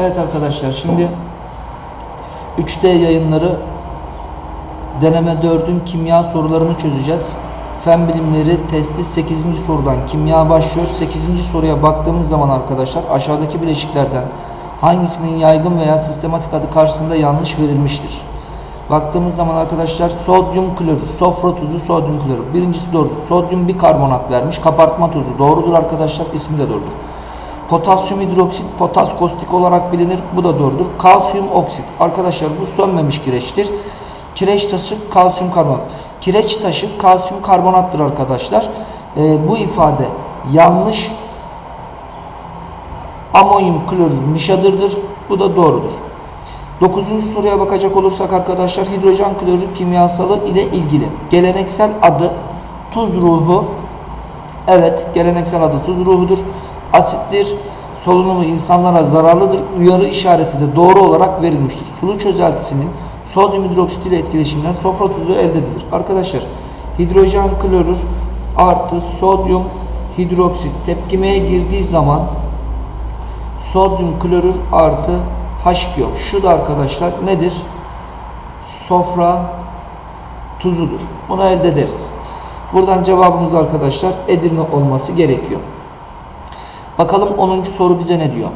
Evet arkadaşlar şimdi 3D yayınları deneme 4'ün kimya sorularını çözeceğiz. Fen bilimleri testi 8. sorudan kimya başlıyor. 8. soruya baktığımız zaman arkadaşlar aşağıdaki bileşiklerden hangisinin yaygın veya sistematik adı karşısında yanlış verilmiştir? Baktığımız zaman arkadaşlar sodyum klorür, sofra tuzu, sodyum klorür. Birincisi doğru. Sodyum bikarbonat vermiş. Kapartma tozu doğrudur arkadaşlar. İsmi de doğrudur. Potasyum hidroksit potas kostik olarak bilinir. Bu da doğrudur. Kalsiyum oksit. Arkadaşlar bu sönmemiş kireçtir. Kireç taşı kalsiyum karbonat. Kireç taşı kalsiyum karbonattır arkadaşlar. Ee, bu ifade yanlış. Amonyum klorür nişadırdır. Bu da doğrudur. Dokuzuncu soruya bakacak olursak arkadaşlar hidrojen klorür kimyasalı ile ilgili geleneksel adı tuz ruhu Evet, geleneksel adı tuz ruhudur. Asittir, solunumu insanlara zararlıdır. Uyarı işareti de doğru olarak verilmiştir. Sulu çözeltisinin sodyum hidroksit ile etkileşiminden sofra tuzu elde edilir. Arkadaşlar, hidrojen klorür artı sodyum hidroksit tepkimeye girdiği zaman sodyum klorür artı H2O. Şu da arkadaşlar nedir? Sofra tuzudur. Bunu elde ederiz. Buradan cevabımız arkadaşlar Edirne olması gerekiyor. Bakalım 10. soru bize ne diyor?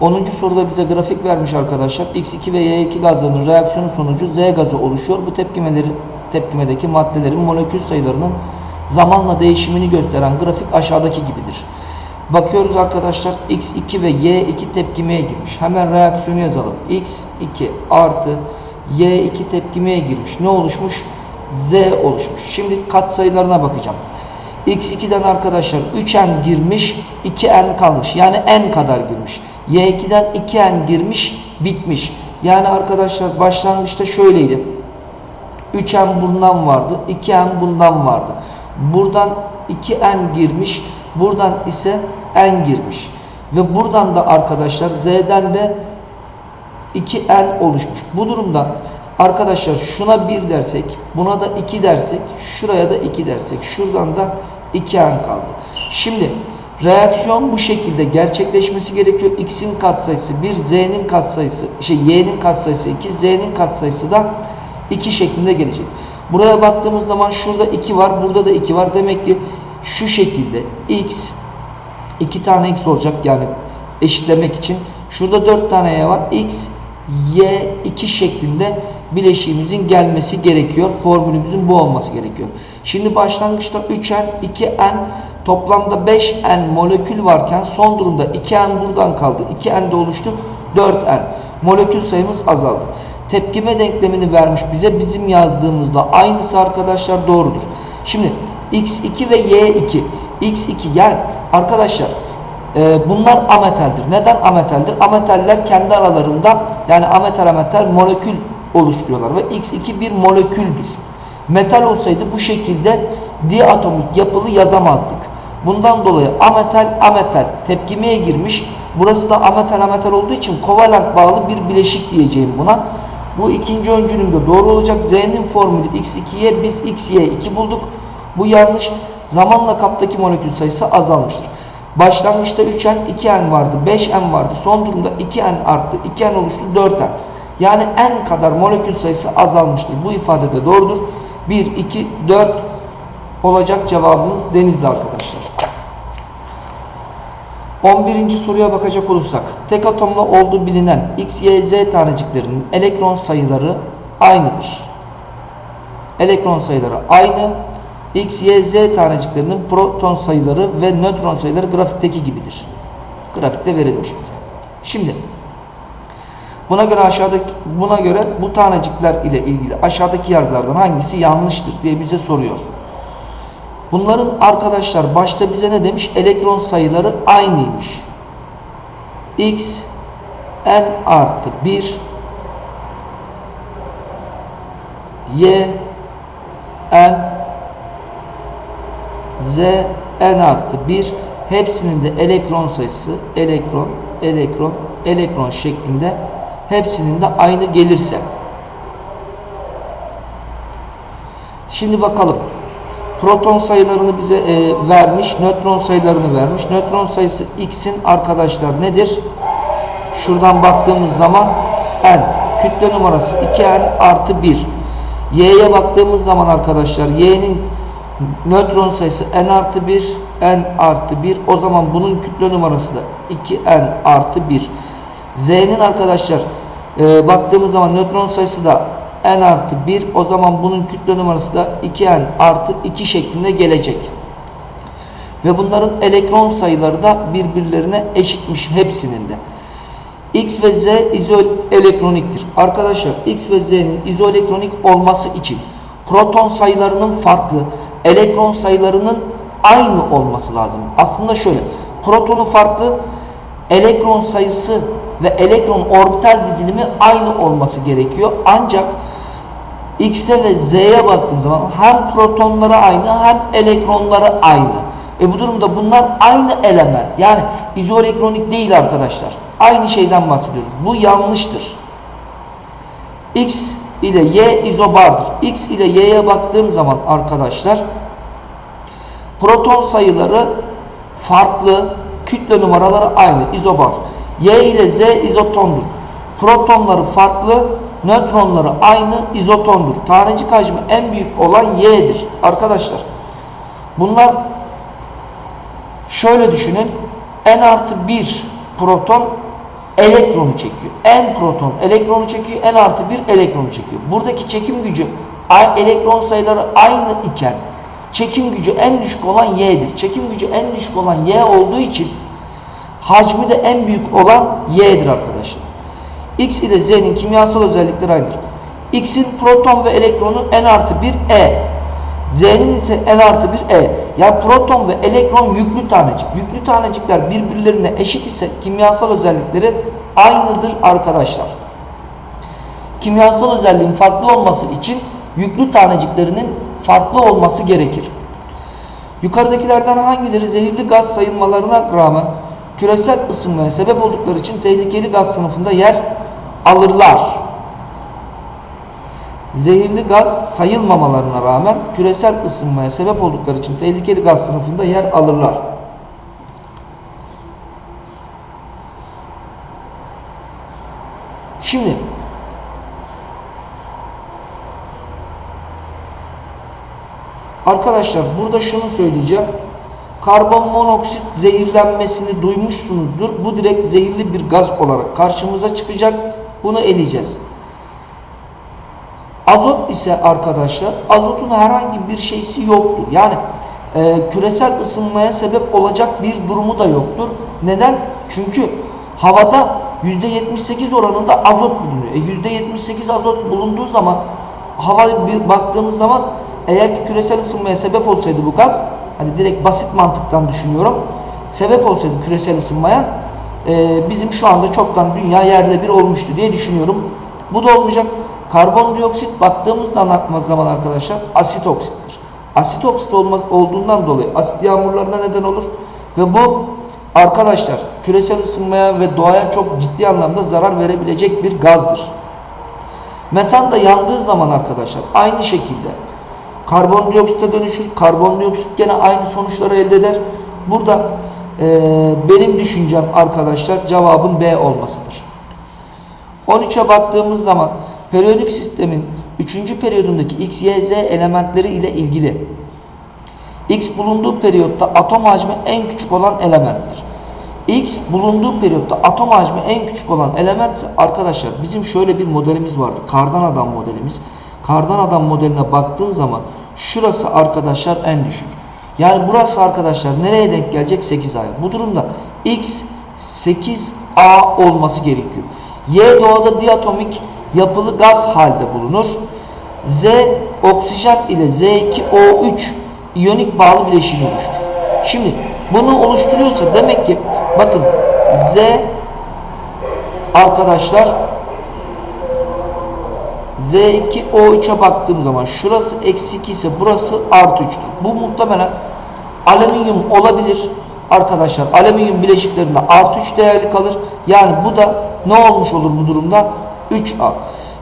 10. soruda bize grafik vermiş arkadaşlar. X2 ve Y2 gazlarının reaksiyonu sonucu Z gazı oluşuyor. Bu tepkimeleri tepkimedeki maddelerin molekül sayılarının zamanla değişimini gösteren grafik aşağıdaki gibidir. Bakıyoruz arkadaşlar X2 ve Y2 tepkimeye girmiş. Hemen reaksiyonu yazalım. X2 artı Y2 tepkimeye girmiş. Ne oluşmuş? Z oluşmuş. Şimdi katsayılarına bakacağım. X2'den arkadaşlar 3n girmiş, 2n kalmış. Yani n kadar girmiş. Y2'den 2n girmiş, bitmiş. Yani arkadaşlar başlangıçta şöyleydi. 3n bundan vardı, 2n bundan vardı. Buradan 2n girmiş, buradan ise n girmiş. Ve buradan da arkadaşlar z'den de 2n oluşmuş. Bu durumda arkadaşlar şuna 1 dersek, buna da 2 dersek, şuraya da 2 dersek, şuradan da 2n kaldı. Şimdi reaksiyon bu şekilde gerçekleşmesi gerekiyor. X'in katsayısı 1, Z'nin katsayısı, şey Y'nin katsayısı 2, Z'nin katsayısı da 2 şeklinde gelecek. Buraya baktığımız zaman şurada 2 var, burada da 2 var. Demek ki şu şekilde X 2 tane X olacak yani eşitlemek için. Şurada 4 tane Y var. X, Y 2 şeklinde bileşiğimizin gelmesi gerekiyor. Formülümüzün bu olması gerekiyor. Şimdi başlangıçta 3N, 2N toplamda 5N molekül varken son durumda 2N buradan kaldı. 2N de oluştu. 4N. Molekül sayımız azaldı. Tepkime denklemini vermiş bize. Bizim yazdığımızda aynısı arkadaşlar doğrudur. Şimdi X2 ve Y2. X2 yani arkadaşlar e, bunlar ametaldir. Neden ametaldir? Ametaller kendi aralarında yani ametal ametal molekül oluşturuyorlar ve X2 bir moleküldür. Metal olsaydı bu şekilde diatomik yapılı yazamazdık. Bundan dolayı ametal ametal tepkimeye girmiş. Burası da ametal ametal olduğu için kovalent bağlı bir bileşik diyeceğim buna. Bu ikinci öncülümde doğru olacak. Z'nin formülü X2'ye biz XY 2 bulduk. Bu yanlış. Zamanla kaptaki molekül sayısı azalmıştır. Başlangıçta 3N, 2N vardı, 5N vardı. Son durumda 2N arttı, 2N oluştu, 4N. Yani N kadar molekül sayısı azalmıştır. Bu ifade de doğrudur. 1, 2, 4 olacak cevabımız denizli arkadaşlar. 11. soruya bakacak olursak tek atomlu olduğu bilinen X, Y, Z taneciklerinin elektron sayıları aynıdır. Elektron sayıları aynı. X, Y, Z taneciklerinin proton sayıları ve nötron sayıları grafikteki gibidir. Grafikte verilmiş bize. Şimdi buna göre aşağıdaki buna göre bu tanecikler ile ilgili aşağıdaki yargılardan hangisi yanlıştır diye bize soruyor. Bunların arkadaşlar başta bize ne demiş? Elektron sayıları aynıymış. X n artı 1 Y n Z n artı 1 hepsinin de elektron sayısı elektron, elektron, elektron şeklinde hepsinin de aynı gelirse. Şimdi bakalım. Proton sayılarını bize e, vermiş, nötron sayılarını vermiş. Nötron sayısı x'in arkadaşlar nedir? Şuradan baktığımız zaman N. Kütle numarası 2N artı 1. Y'ye baktığımız zaman arkadaşlar Y'nin nötron sayısı N artı 1. N artı 1. O zaman bunun kütle numarası da 2N artı 1. Z'nin arkadaşlar e, baktığımız zaman nötron sayısı da N artı 1. O zaman bunun kütle numarası da 2N artı 2 şeklinde gelecek. Ve bunların elektron sayıları da birbirlerine eşitmiş hepsinin de. X ve Z izoelektroniktir. Arkadaşlar X ve Z'nin izoelektronik olması için proton sayılarının farklı, elektron sayılarının aynı olması lazım. Aslında şöyle, protonu farklı, elektron sayısı ve elektron orbital dizilimi aynı olması gerekiyor. Ancak X'e ve Z'ye baktığım zaman hem protonları aynı hem elektronları aynı. E bu durumda bunlar aynı element. Yani izoelektronik değil arkadaşlar. Aynı şeyden bahsediyoruz. Bu yanlıştır. X ile Y izobardır. X ile Y'ye baktığım zaman arkadaşlar proton sayıları farklı, kütle numaraları aynı, izobar. Y ile Z izotondur. Protonları farklı, nötronları aynı, izotondur. Tanecik hacmi en büyük olan Y'dir. Arkadaşlar bunlar şöyle düşünün. N artı 1 proton elektronu çekiyor. N proton elektronu çekiyor. N artı 1 elektronu çekiyor. Buradaki çekim gücü elektron sayıları aynı iken çekim gücü en düşük olan Y'dir. Çekim gücü en düşük olan Y olduğu için hacmi de en büyük olan Y'dir arkadaşlar. X ile Z'nin kimyasal özellikleri aynıdır. X'in proton ve elektronu N artı 1 E. Z'nin ise N artı 1 E. Yani proton ve elektron yüklü tanecik. Yüklü tanecikler birbirlerine eşit ise kimyasal özellikleri aynıdır arkadaşlar. Kimyasal özelliğin farklı olması için yüklü taneciklerinin farklı olması gerekir. Yukarıdakilerden hangileri zehirli gaz sayılmalarına rağmen küresel ısınmaya sebep oldukları için tehlikeli gaz sınıfında yer alırlar? Zehirli gaz sayılmamalarına rağmen küresel ısınmaya sebep oldukları için tehlikeli gaz sınıfında yer alırlar. Şimdi Arkadaşlar burada şunu söyleyeceğim. Karbon monoksit zehirlenmesini duymuşsunuzdur. Bu direkt zehirli bir gaz olarak karşımıza çıkacak. Bunu eleyeceğiz. Azot ise arkadaşlar azotun herhangi bir şeysi yoktur. Yani e, küresel ısınmaya sebep olacak bir durumu da yoktur. Neden? Çünkü havada %78 oranında azot bulunuyor. E, %78 azot bulunduğu zaman hava bir baktığımız zaman eğer ki küresel ısınmaya sebep olsaydı bu gaz hani direkt basit mantıktan düşünüyorum sebep olsaydı küresel ısınmaya e, bizim şu anda çoktan dünya yerle bir olmuştu diye düşünüyorum. Bu da olmayacak. Karbondioksit baktığımız zaman arkadaşlar asit oksittir. Asit oksit olmaz, olduğundan dolayı asit yağmurlarına neden olur ve bu arkadaşlar küresel ısınmaya ve doğaya çok ciddi anlamda zarar verebilecek bir gazdır. Metan da yandığı zaman arkadaşlar aynı şekilde karbondioksite dönüşür. Karbondioksit gene aynı sonuçları elde eder. Burada e, benim düşüncem arkadaşlar cevabın B olmasıdır. 13'e baktığımız zaman periyodik sistemin 3. periyodundaki X, Y, Z elementleri ile ilgili X bulunduğu periyotta atom hacmi en küçük olan elementtir. X bulunduğu periyotta atom hacmi en küçük olan element ise arkadaşlar bizim şöyle bir modelimiz vardı. Kardan adam modelimiz. Kardan adam modeline baktığın zaman şurası arkadaşlar en düşük. Yani burası arkadaşlar nereye denk gelecek? 8A. Bu durumda X 8A olması gerekiyor. Y doğada diatomik yapılı gaz halde bulunur. Z oksijen ile Z2O3 iyonik bağlı bileşiğini oluşturur. Şimdi bunu oluşturuyorsa demek ki bakın Z arkadaşlar Z2O3'e baktığım zaman şurası eksi 2 ise burası artı 3'tür. Bu muhtemelen alüminyum olabilir. Arkadaşlar alüminyum bileşiklerinde artı 3 değerli kalır. Yani bu da ne olmuş olur bu durumda? 3A.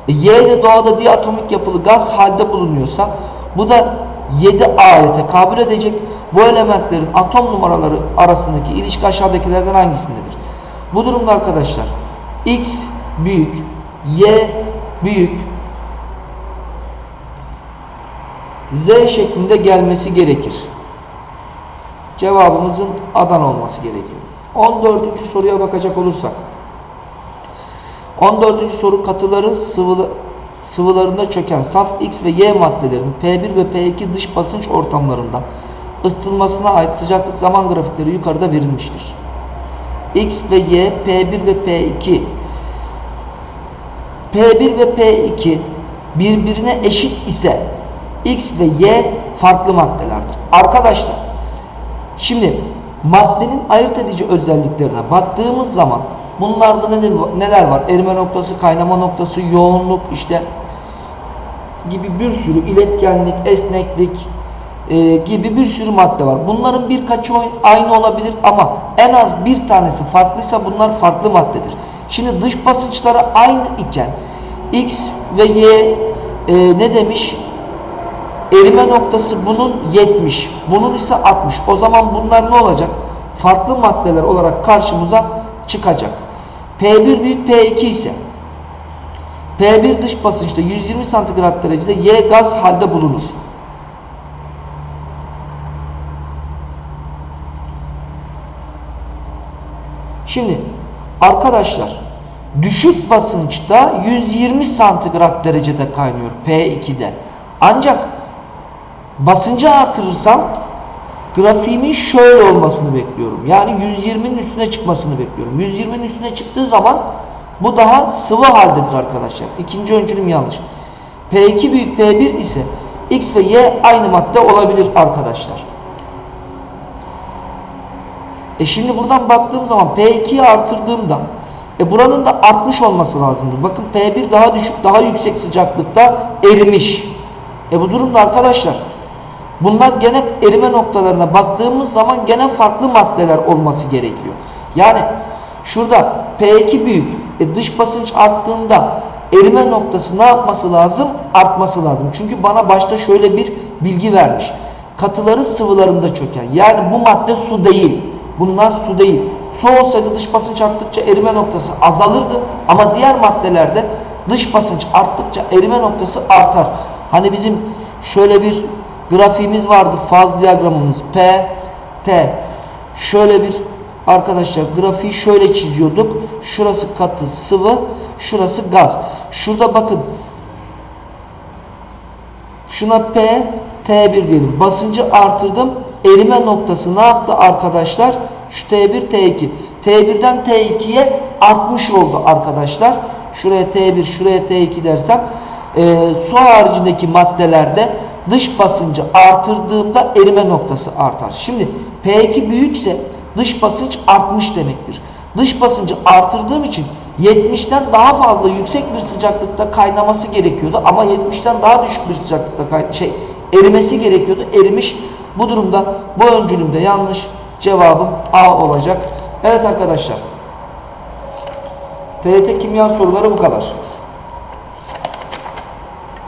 E, y ile doğada diatomik yapılı gaz halde bulunuyorsa bu da 7A'ya tekabül edecek. Bu elementlerin atom numaraları arasındaki ilişki aşağıdakilerden hangisindedir? Bu durumda arkadaşlar X büyük, Y büyük, Z şeklinde gelmesi gerekir. Cevabımızın Adana olması gerekiyor. 14. soruya bakacak olursak. 14. soru katıları sıvılı, sıvılarında çöken saf X ve Y maddelerinin P1 ve P2 dış basınç ortamlarında ısıtılmasına ait sıcaklık zaman grafikleri yukarıda verilmiştir. X ve Y, P1 ve P2 P1 ve P2 birbirine eşit ise X ve Y farklı maddelerdir. Arkadaşlar şimdi maddenin ayırt edici özelliklerine baktığımız zaman bunlarda neler, neler var? Erime noktası, kaynama noktası, yoğunluk işte gibi bir sürü iletkenlik, esneklik e, gibi bir sürü madde var. Bunların birkaçı aynı olabilir ama en az bir tanesi farklıysa bunlar farklı maddedir. Şimdi dış basınçları aynı iken X ve Y e, ne demiş? Erime noktası bunun 70, bunun ise 60. O zaman bunlar ne olacak? Farklı maddeler olarak karşımıza çıkacak. P1 büyük P2 ise P1 dış basınçta 120 santigrat derecede Y gaz halde bulunur. Şimdi arkadaşlar düşük basınçta 120 santigrat derecede kaynıyor P2'de. Ancak basıncı artırırsam grafiğimin şöyle olmasını bekliyorum. Yani 120'nin üstüne çıkmasını bekliyorum. 120'nin üstüne çıktığı zaman bu daha sıvı haldedir arkadaşlar. İkinci öncülüm yanlış. P2 büyük P1 ise X ve Y aynı madde olabilir arkadaşlar. E şimdi buradan baktığım zaman P2'yi artırdığımda e buranın da artmış olması lazımdır. Bakın P1 daha düşük, daha yüksek sıcaklıkta erimiş. E bu durumda arkadaşlar bunlar gene erime noktalarına baktığımız zaman gene farklı maddeler olması gerekiyor. Yani şurada P2 büyük, e dış basınç arttığında erime noktası ne yapması lazım? Artması lazım. Çünkü bana başta şöyle bir bilgi vermiş. Katıları sıvılarında çöken. Yani bu madde su değil. Bunlar su değil. Su olsaydı dış basınç arttıkça erime noktası azalırdı. Ama diğer maddelerde dış basınç arttıkça erime noktası artar. Hani bizim şöyle bir grafiğimiz vardı. Faz diyagramımız P, T. Şöyle bir arkadaşlar grafiği şöyle çiziyorduk. Şurası katı sıvı, şurası gaz. Şurada bakın şuna P, T1 diyelim. Basıncı artırdım. Erime noktası ne yaptı arkadaşlar? Şu T1, T2. T1'den T2'ye artmış oldu arkadaşlar. Şuraya T1, şuraya T2 dersem e, su haricindeki maddelerde dış basıncı artırdığımda erime noktası artar. Şimdi P2 büyükse dış basınç artmış demektir. Dış basıncı artırdığım için 70'ten daha fazla yüksek bir sıcaklıkta kaynaması gerekiyordu ama 70'ten daha düşük bir sıcaklıkta şey erimesi gerekiyordu. Erimiş. Bu durumda bu öncülümde yanlış. Cevabım A olacak. Evet arkadaşlar. TYT kimya soruları bu kadar.